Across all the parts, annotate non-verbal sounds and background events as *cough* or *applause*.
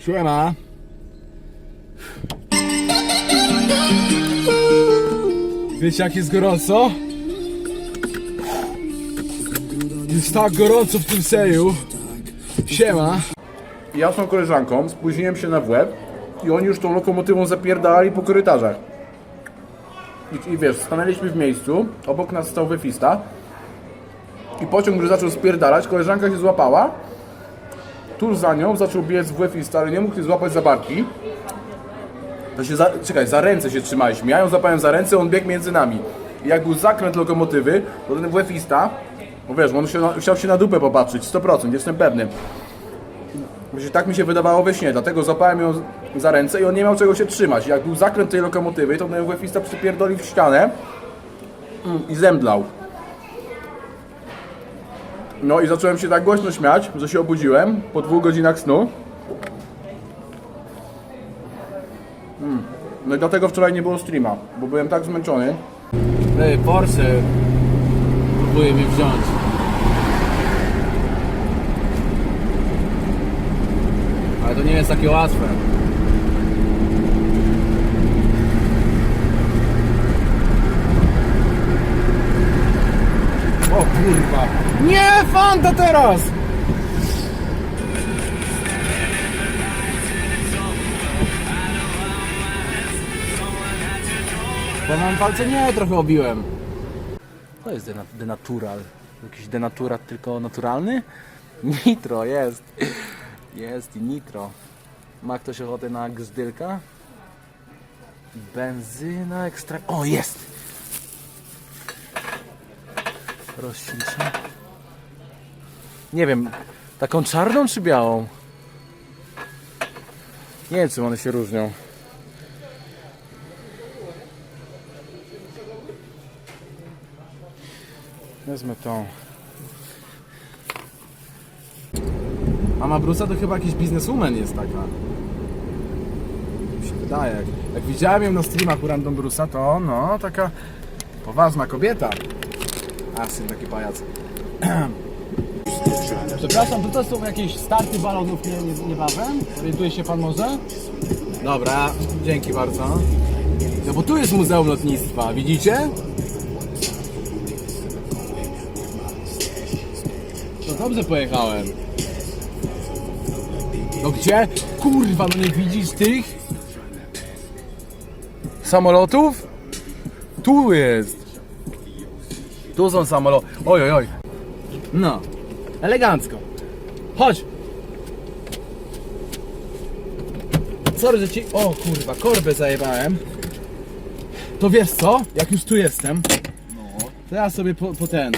Siema. Wiecie jak jest gorąco? Jest tak gorąco w tym seju. Siema. Ja z tą koleżanką spóźniłem się na web i oni już tą lokomotywą zapierdalali po korytarzach. I, I wiesz, stanęliśmy w miejscu, obok nas stał wefista i pociąg już zaczął spierdalać, koleżanka się złapała, tuż za nią zaczął biec wefista, ale nie mógł się złapać za barki. To się za, czekaj, za ręce się trzymaliśmy, ja ją złapałem za ręce, on biegł między nami. I jak był zakręt lokomotywy, to ten wefista, no wiesz, on się, chciał się na dupę popatrzeć, 100%, jestem pewny. Właśnie tak mi się wydawało we śnie, dlatego złapałem ją za ręce i on nie miał czego się trzymać. Jak był zakręt tej lokomotywy, to ten WF-ista przypierdolił w ścianę i zemdlał. No i zacząłem się tak głośno śmiać, że się obudziłem po dwóch godzinach snu. Mm. No i dlatego wczoraj nie było streama, bo byłem tak zmęczony. Ej, Porsche próbuje mnie wziąć. Ale to nie jest takie łatwe. O kurwa. Nie, Fanta teraz! Bo mam palce nie, trochę obiłem. To jest dena- denatural. Jakiś denaturat tylko naturalny? *laughs* Nitro jest. Jest i nitro. Ma ktoś ochotę na gzdylka? Benzyna ekstra... O, jest! Roślinczą. Nie wiem, taką czarną czy białą? Nie wiem, czym one się różnią. Wezmę tą. Mama Brusa to chyba jakiś bizneswoman jest taka. Mi się wydaje. Jak, jak widziałem ją na streamach u Random Brusa, to no, taka poważna kobieta. A, syn taki pajac. *clears throat* Przepraszam, to są jakieś starty balonów nie, nie, niebawem? Orientuje się pan może? Dobra, dzięki bardzo. No bo tu jest Muzeum Lotnictwa, widzicie? To dobrze pojechałem. No gdzie? Kurwa, no nie widzisz tych samolotów? Tu jest. Tu są samoloty. Oj, oj, oj. No, elegancko. Chodź. Sorry, że ci... O kurwa, korbę zajebałem. To wiesz co? Jak już tu jestem, to ja sobie po, po ten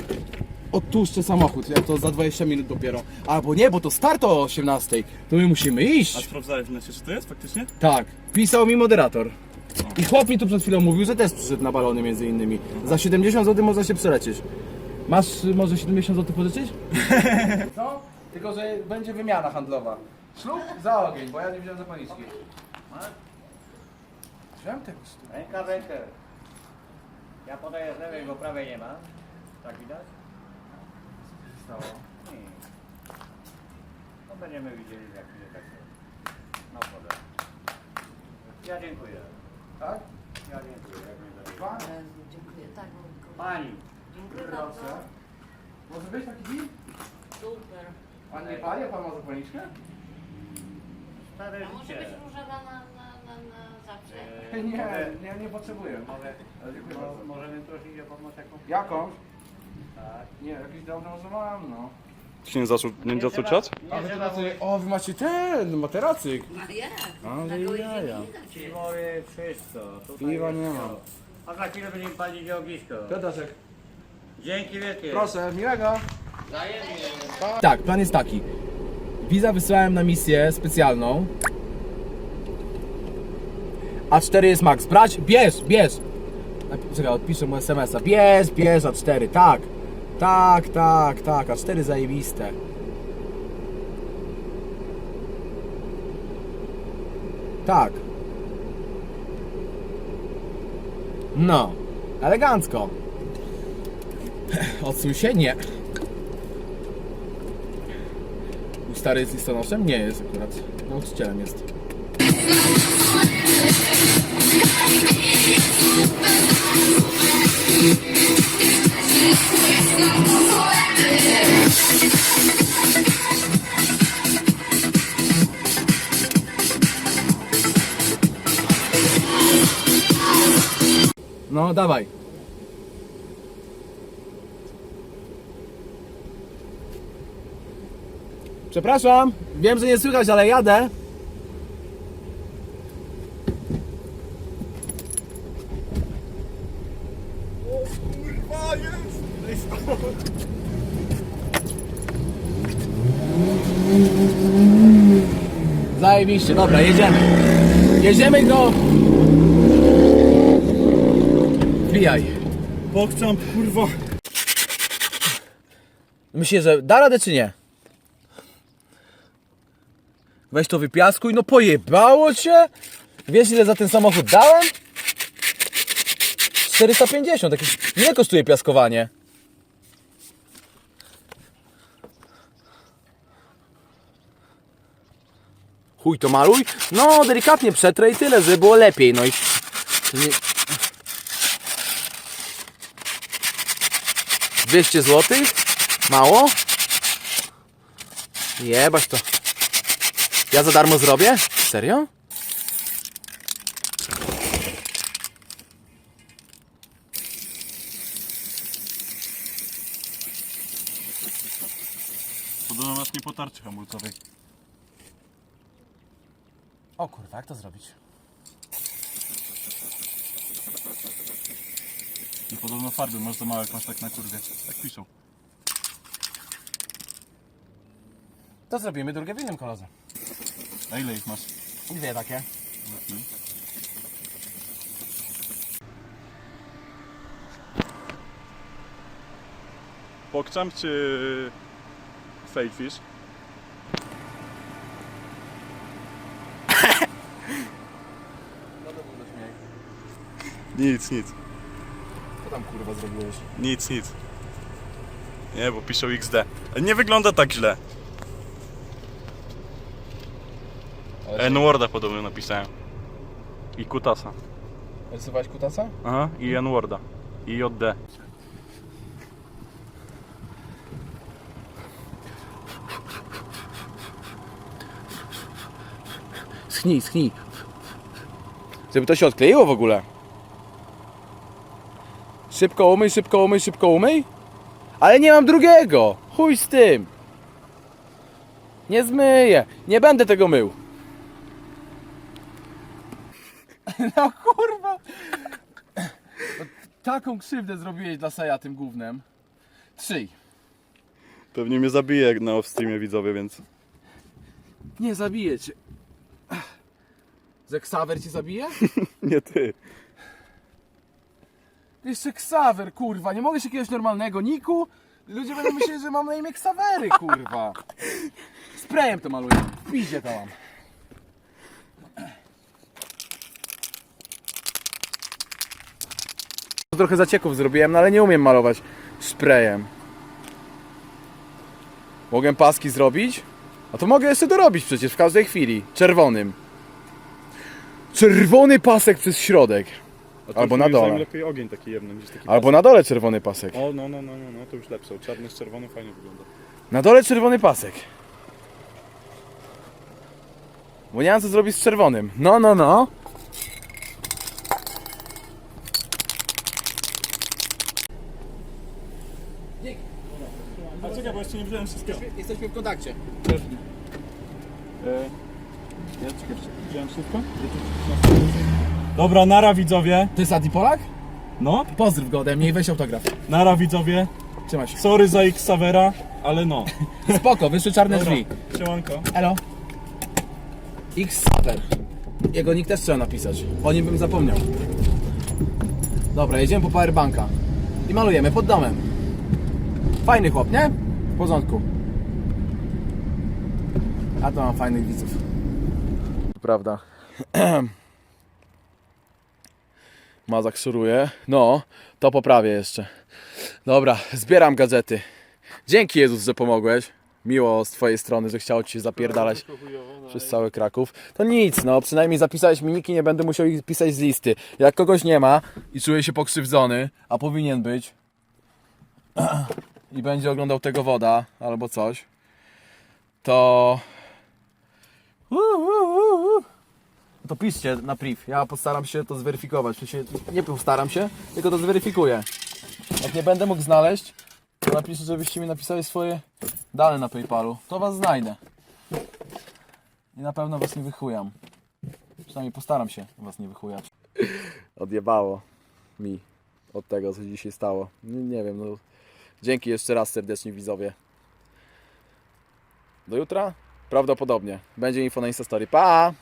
odtłuszczę samochód, jak to za 20 minut dopiero. Albo nie, bo to start o 18. To my musimy A iść. sprawdzałeś w necie, czy to jest faktycznie? Tak, pisał mi moderator. I chłop mi tu przed chwilą mówił, że też przyszedł na balony między innymi. Za 70 zł można się przelecieć. Masz y, może 70 zł pożyczyć? *laughs* Co? Tylko, że będzie wymiana handlowa. Ślub za ogień, bo ja nie wziąłem zapalniczki. Wziąłem tego stu. Ręka w rękę. Ja podaję z lewej, bo prawej nie ma. Tak widać? Stało. Nie. No będziemy widzieli jak będzie tak. No podaj. Ja dziękuję. Tak? Ja dziękuję. Jak mnie? Jezu, dziękuję. Tak. Pani. Dziękuję Proszę. bardzo. Może być taki deal? Super. Pan nie pali, a pan ma zapalniczkę? Stare A może życie. być różowa na, na, na, na zawsze? E, *laughs* Nie, mogę- nie, nie potrzebuję. Mogę, Ale dziękuję mo- bardzo. możemy prosić o pomoc jakąś? Jakąś? Tak. Nie, jakiś dawno może mam, no. Czy nie zaczął, nie zaczął ciać? A Nie wy trzeba tacy, o, wy macie ten, materacyk. No jak? Ale Taką jaja. Piwory, wszystko. Tutaj Piwa nie wszystko. ma. A za chwilę będziemy palić ognisko. Piotaszek, Dzięki wielkie. proszę, miłego. Tak, plan jest taki. Wiza wysłałem na misję specjalną. A4 jest max. Brać, bierz, bierz. Czekaj, odpiszę mu SMS-a. Bierz, bierz A4, tak. Tak, tak, tak. A4 zajebiste. Tak. No, elegancko. Odsuń się, nie. stary jest listonoszem? Nie jest akurat. Nauczycielem jest. No, dawaj. Przepraszam, wiem, że nie słychać, ale jadę. Zajebiście, dobra, jedziemy. Jedziemy go. Wbijaj. Pokczam, kurwa. Myślisz, że da radę czy nie? Weź to wypiaskuj, no pojebało cię? Wiesz ile za ten samochód dałem? 450, jakieś... Ile kosztuje piaskowanie? Chuj to maluj? No, delikatnie przetrę i tyle, żeby było lepiej, no i... Nie... 200 zł? Mało? Jebać to. Ja za darmo zrobię? Serio? Podobno masz nie po tarczy hamulcowej. O kurwa, jak to zrobić? I podobno farby masz za małe, jak masz tak na kurwie. Tak piszą. To zrobimy drugie w innym kolorze. A ile ich masz? Dwie takie. Pokczam czy fake fish? Nic, nic. Co tam kurwa zrobiłeś? Nic, nic. Nie, bo piszą XD. Nie wygląda tak źle. N-Worda podobno napisałem. I Kutasa. Rysowałeś kutasa? Aha, i N-Worda. I JD. Schnij, schnij. Żeby to się odkleiło w ogóle. Szybko umyj, szybko umyj, szybko umyj. Ale nie mam drugiego. Chuj z tym. Nie zmyję. Nie będę tego mył. *laughs* No kurwa. Taką krzywdę zrobiłeś dla Saja tym gównem. Trzyj. Pewnie mnie zabije jak na off-streamie widzowie, więc... Nie zabiję cię. Że Ksawer ci zabije? *laughs* Nie ty. Jeszcze Ksawer, kurwa. Nie mogę się jakiegoś normalnego niku? Ludzie będą myśleć, że mam na imię Ksawery, kurwa. Sprayem to maluję. W piździe to mam. Trochę zacieków zrobiłem, no ale nie umiem malować sprayem. Mogę paski zrobić? A to mogę jeszcze dorobić przecież w każdej chwili. Czerwonym. Czerwony pasek przez środek. A to Albo już na moim zdaniem dole. lepiej ogień taki taki Albo na dole czerwony pasek. O, no, no, no, no, no, to już lepsze. Czarny z czerwonym fajnie wygląda. Na dole czerwony pasek. Bo nie mam co zrobić z czerwonym. No, no, no. A czekaj, bo jeszcze nie wziąłem wszystkiego. Jesteśmy w kontakcie. E, ja czekaj, wziąłem wszystko? Dobra, nara widzowie. To jest Adi Polak? No, Pozdrów go ode mnie i weź autograf. nara widzowie. Trzymaj się. Sorry za X Savera, ale no. *laughs* Spoko, wyszły czarne Dobra, drzwi. siemanko. Elo. X Saber. Jego nick też trzeba napisać. O nim bym zapomniał. Dobra, jedziemy po powerbanka. I malujemy pod domem. Fajny chłop, nie? W porządku. A to mam fajnych widzów. Prawda. *clears throat* Mazak szuruje. No, to poprawię jeszcze. Dobra, zbieram gadżety. Dzięki Jezus, że pomogłeś. miło z twojej strony, że chciało ci się zapierdalać przez cały Kraków. To nic, no przynajmniej zapisałeś mi niki, nie będę musiał ich pisać z listy. Jak kogoś nie ma i czuje się pokrzywdzony, a powinien być *clears throat* i będzie oglądał tego woda albo coś, to to piszcie na priv. Ja postaram się to zweryfikować. Nie postaram się, tylko to zweryfikuję. Jak nie będę mógł znaleźć, to napiszę, żebyście mi napisali swoje dane na Paypalu. To was znajdę. I na pewno was nie wychujam. Przynajmniej postaram się was nie wychujać. Odjebało mi od tego, co dzisiaj stało. Nie, nie wiem, no. Dzięki jeszcze raz serdecznie widzowie. Do jutra? Prawdopodobnie. Będzie info na Instastory. Pa!